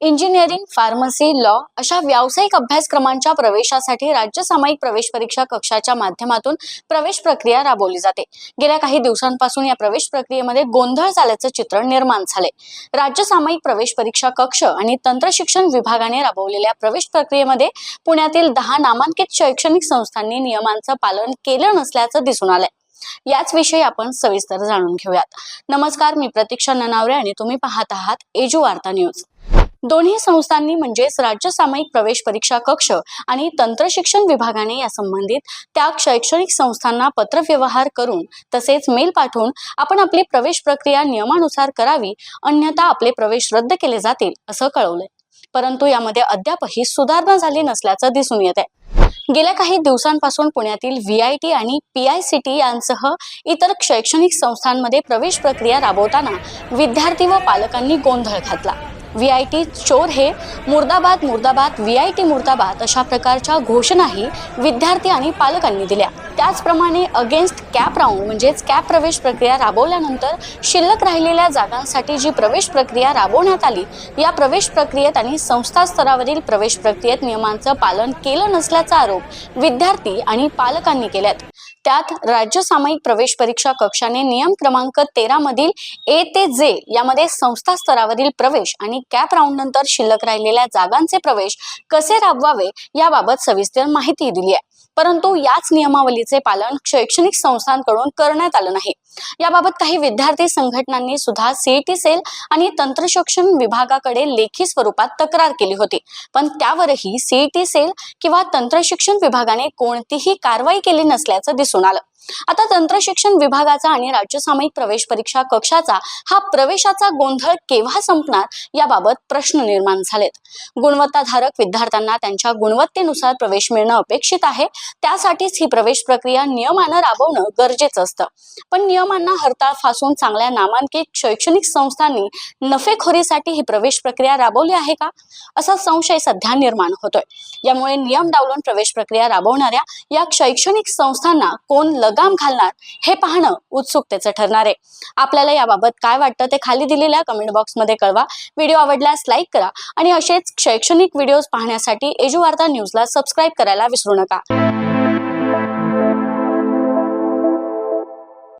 Engineering pharmacy law अशा व्यावसायिक अभ्यासक्रमांच्या प्रवेशासाठी राज्य सामायिक प्रवेश परीक्षा कक्षाच्या माध्यमातून प्रवेश प्रक्रिया राबवली जाते. गेल्या काही दिवसांपासून या प्रवेश प्रक्रियेमध्ये गोंधळ झाल्याचं चित्र निर्माण झाले राज्य सामायिक प्रवेश परीक्षा कक्ष आणि तंत्रशिक्षण विभागाने राबवलेल्या प्रवेश प्रक्रियेमध्ये पुण्यातील दहा नामांकित शैक्षणिक संस्थांनी नियमांचं पालन केलं नसल्याचं दिसून आलंय. याच विषयी आपण सविस्तर जाणून घेऊयात. नमस्कार मी प्रतीक्षा ननावरे आणि तुम्ही पाहत आहात एजू वार्ता न्यूज. दोन्ही संस्थांनी म्हणजेच राज्य सामायिक प्रवेश परीक्षा कक्ष आणि तंत्रशिक्षण विभागाने या संबंधित त्या शैक्षणिक संस्थांना पत्रव्यवहार करून तसेच मेल पाठवून आपण आपली प्रवेश प्रक्रिया नियमानुसार करावी अन्यथा आपले प्रवेश रद्द केले जातील असं कळवलंय. परंतु यामध्ये अद्यापही सुधारणा झाली नसल्याचं दिसून येत आहे गेल्या काही दिवसांपासून पुण्यातील व्ही आय टी आणि पी आय सी टी यांसह इतर शैक्षणिक संस्थांमध्ये प्रवेश प्रक्रिया राबवताना विद्यार्थी व पालकांनी गोंधळ घातला. व्ही आय टी चोर हे मुर्दाबाद मुर्दाबाद व्ही आय टी मुर्दाबाद अशा प्रकारच्या घोषणाही विद्यार्थी आणि पालकांनी दिल्या. त्याचप्रमाणे अगेन्स्ट कॅप राऊंड म्हणजेच कॅप प्रवेश प्रक्रिया राबवल्यानंतर शिल्लक राहिलेल्या जागांसाठी जी प्रवेश प्रक्रिया राबवण्यात आली या प्रवेश प्रक्रियेत आणि संस्था स्तरावरील प्रवेश प्रक्रियेत नियमांचं पालन केलं नसल्याचा आरोप विद्यार्थी आणि पालकांनी केल्यात. त्यात राज्य सामायिक प्रवेश परीक्षा कक्षाने नियम क्रमांक तेरा मधील ए ते जे यामध्ये संस्था स्तरावरील प्रवेश आणि कॅप राऊंड नंतर शिल्लक राहिलेल्या जागांचे प्रवेश कसे राबवावे याबाबत सविस्तर माहिती दिली आहे. परंतु याच नियमावलीचे पालन शैक्षणिक संस्थांकडून करण्यात आलं नाही. याबाबत काही विद्यार्थी संघटनांनी सुद्धा सीईटी सेल आणि तंत्रशिक्षण विभागाकडे लेखी स्वरूपात तक्रार केली होती. पण त्यावरही सीईटी सेल किंवा तंत्रशिक्षण विभागाने कोणतीही कारवाई केली नसल्याचं दिसून आलं आता तंत्रशिक्षण विभागाचा आणि राज्य सामायिक प्रवेश परीक्षा कक्षाचा हा प्रवेशाचा गोंधळ केव्हा संपणार याबाबत प्रश्न निर्माण झालेत. गुणवत्ताधारक विद्यार्थ्यांना त्यांच्या गुणवत्तेनुसार प्रवेश मिळणं अपेक्षित आहे. त्यासाठीच ही प्रवेश प्रक्रिया नियमानं राबवणं गरजेचं असतं. पण नियमांना हरताळ फासून चांगल्या नामांकित शैक्षणिक संस्थांनी नफेखोरीसाठी ही प्रवेश प्रक्रिया राबवली आहे का? असा संशय सध्या निर्माण होतोय. यामुळे नियम डावलून प्रवेश प्रक्रिया राबवणाऱ्या या शैक्षणिक संस्थांना कोण लगाम घालणार हे पाहणं उत्सुकतेचं ठरणार आहे. आपल्याला याबाबत काय वाटतं ते खाली दिलेल्या कमेंट बॉक्समध्ये कळवा. व्हिडिओ आवडल्यास लाईक करा आणि असेच शैक्षणिक व्हिडिओज पाहण्यासाठी एजू वार्ता न्यूजला सबस्क्राईब करायला विसरू नका.